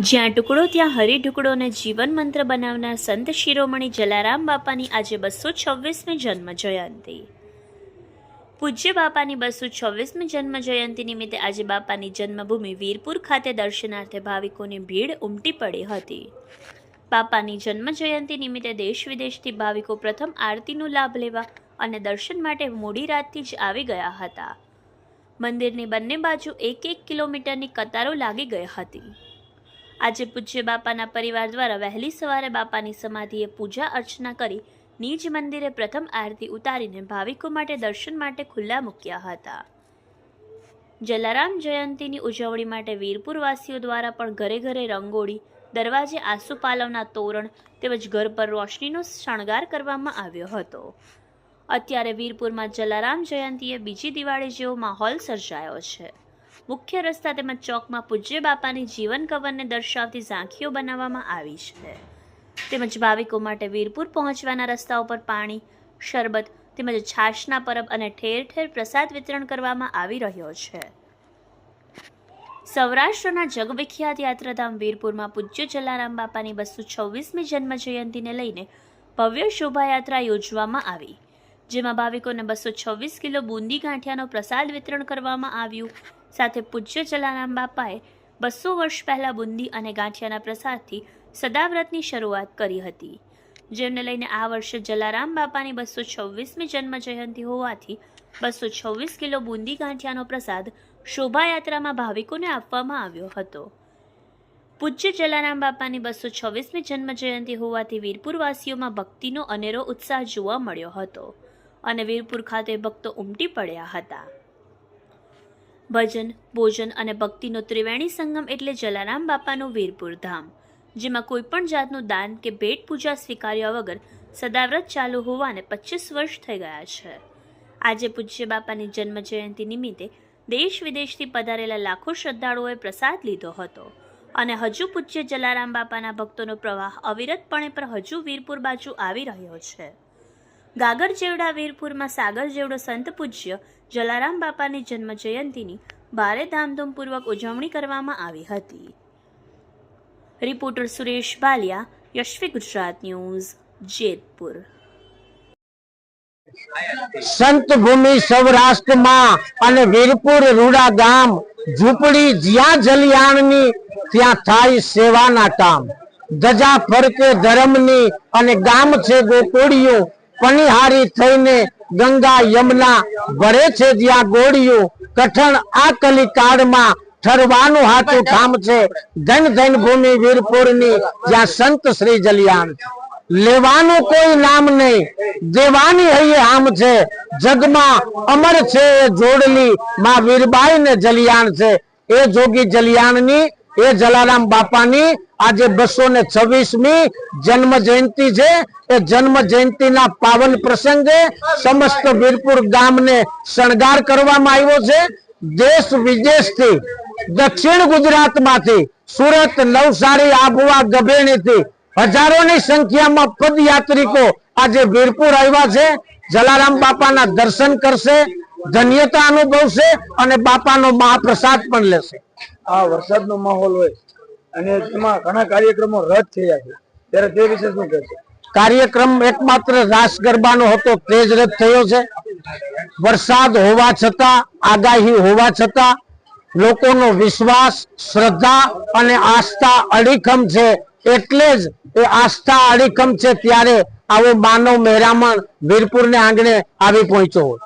જ્યાં ટુકડો ત્યાં હરી ઢુકડોને જીવન મંત્ર બનાવનાર સંત શિરોમણી જલારામ બાપાની આજે બસો છવ્વીસમી જન્મ જયંતિ. પૂજ્ય બાપાની બસો છવ્વીસમી જન્મ જયંતિ નિમિત્તે આજે બાપાની જન્મભૂમિ વીરપુર ખાતે દર્શનાર્થે ભાવિકોની ભીડ ઉમટી પડી હતી. બાપાની જન્મ જયંતિ નિમિત્તે દેશ વિદેશથી ભાવિકો પ્રથમ આરતીનો લાભ લેવા અને દર્શન માટે મોડી રાતથી જ આવી ગયા હતા. મંદિરની બંને બાજુ એક એક કિલોમીટરની કતારો લાગી ગઈ હતી. આજે પૂજ્ય બાપાના પરિવાર દ્વારા વહેલી સવારે બાપાની સમાધિએ પૂજા અર્ચના કરી નિજ મંદિરે પ્રથમ આરતી ઉતારીને ભાવિકો માટે દર્શન માટે ખુલ્લા મૂક્યા હતા. જલારામ જયંતીની ઉજવણી માટે વીરપુરવાસીઓ દ્વારા પણ ઘરે ઘરે રંગોળી, દરવાજે આસુપાલવના તોરણ તેમજ ઘર પર રોશનીનો શણગાર કરવામાં આવ્યો હતો. અત્યારે વીરપુરમાં જલારામ જયંતીએ બીજી દિવાળી જેવો માહોલ સર્જાયો છે. મુખ્ય રસ્તા તેમજ ચોકમાં પૂજ્ય બાપાની જીવન કવનને દર્શાવતી ઝાંખીઓ બનાવવામાં આવી છે. તેમજ ભાવિકો માટે વીરપુર પહોંચવાના રસ્તાઓ પર પાણી, શરબત તેમજ છાશના પરબ અને ઠેર ઠેર પ્રસાદ વિતરણ કરવામાં આવી રહ્યો છે. સૌરાષ્ટ્રના જગવિખ્યાત યાત્રાધામ વીરપુરમાં પૂજ્ય જલારામ બાપાની બસો છવ્વીસમી જન્મ જયંતિને લઈને ભવ્ય શોભાયાત્રા યોજવામાં આવી, જેમાં ભાવિકોને બસો છવ્વીસ કિલો બુંદી ગાંઠિયાનો પ્રસાદ વિતરણ કરવામાં આવ્યું. સાથે પૂજ્ય જલારામ બાપાએ બસો વર્ષ પહેલાં બુંદી અને ગાંઠિયાના પ્રસાદથી સદાવ્રતની શરૂઆત કરી હતી. જેમને લઈને આ વર્ષે જલારામ બાપાની બસો છવ્વીસમી જન્મ જયંતિ હોવાથી બસો છવ્વીસ કિલો બુંદી ગાંઠિયાનો પ્રસાદ શોભાયાત્રામાં ભાવિકોને આપવામાં આવ્યો હતો. પૂજ્ય જલારામ બાપાની બસો છવ્વીસમી જન્મ જયંતિ હોવાથી વીરપુરવાસીઓમાં ભક્તિનો અનેરો ઉત્સાહ જોવા મળ્યો હતો અને વીરપુર ખાતે ભક્તો ઉમટી પડ્યા હતા. ભજન, ભોજન અને ભક્તિનો ત્રિવેણી સંગમ એટલે જલારામ બાપાનું વીરપુર ધામ, જેમાં કોઈ પણ જાતનું દાન કે ભેટ પૂજા સ્વીકાર્યા વગર સદાવ્રત ચાલુ હોવાને પચીસ વર્ષ થઈ ગયા છે. આજે પૂજ્ય બાપાની જન્મ જયંતિ નિમિત્તે દેશ વિદેશથી પધારેલા લાખો શ્રદ્ધાળુઓએ પ્રસાદ લીધો હતો અને હજુ પૂજ્ય જલારામ બાપાના ભક્તોનો પ્રવાહ અવિરતપણે પર હજુ વીરપુર બાજુ આવી રહ્યો છે. ગાગર જેવડા વીરપુરમાં સાગર જેવડો સંત પૂજ્ય જલારામ બાપાની જન્મ જયંતિની ભારે ધામધૂમપૂર્વક ઉજવણી કરવામાં આવી હતી. Reporter Suresh Baliya, Yashvi Gujarat news, Jetpur. સંત ભૂમિ સૌરાષ્ટ્રમાં અને વીરપુર રૂડા ગામ ઝૂંપડી જ્યાં જલિયાણની, ત્યાં થાય સેવાના કામ. ધજા ફરકે ધર્મની અને ગામ છે ગોકુળિયું પનિહારી થઈને ગંગા યમુના ભરે છે જ્યાં ગોળીઓ કઠણ આ કલિકાળમાં ઠરવાનું હાથું ઠામ છે. ધન ધન ભૂમિ વીરપુરની જ્યાં સંત શ્રી જલિયાણ લેવાનું કોઈ નામ નહીં. દેવાની હૈયે આમ છે. જગમાં અમર છે જોડલી માં વીરબાઈ ને જલિયાણ છે. એ જોગી જલિયાણની એ જલારામ બાપાની આજે બસો ને છવ્વીસમી જન્મ જયંતિ છે. એ જન્મ જયંતિના પાવન પ્રસંગે સમસ્ત વીરપુર ગામને શણગાર કરવામાં આવ્યો છે. દેશ વિદેશથી, દક્ષિણ ગુજરાતમાંથી, સુરત, નવસારી, આબુવા, ગભેણીથી હજારોની સંખ્યામાં પદયાત્રિકો આજે વીરપુર આવ્યા છે. જલારામ બાપાના દર્શન કરશે, ધન્યતા અનુભવશે અને બાપાનો મહાપ્રસાદ પણ લેશે. આ વરસાદનો માહોલ હોય અને એમાં ઘણા કાર્યક્રમો રદ થયા છે. ત્યારે તે વિશે શું કહેશો? કાર્યક્રમ એકમાત્ર રાસ ગરબાનો હતો, તે જ રદ થયો છે. વરસાદ હોવા છતાં, આગાહી હોવા છતાં, લોકોનો વિશ્વાસ, શ્રદ્ધા અને આસ્થા અડીખમ છે. એટલે જ એ આસ્થા અડીખમ છે ત્યારે આવો માનવ મહેરામણ વીરપુરને આંગણે આવી પહોંચ્યો હોય.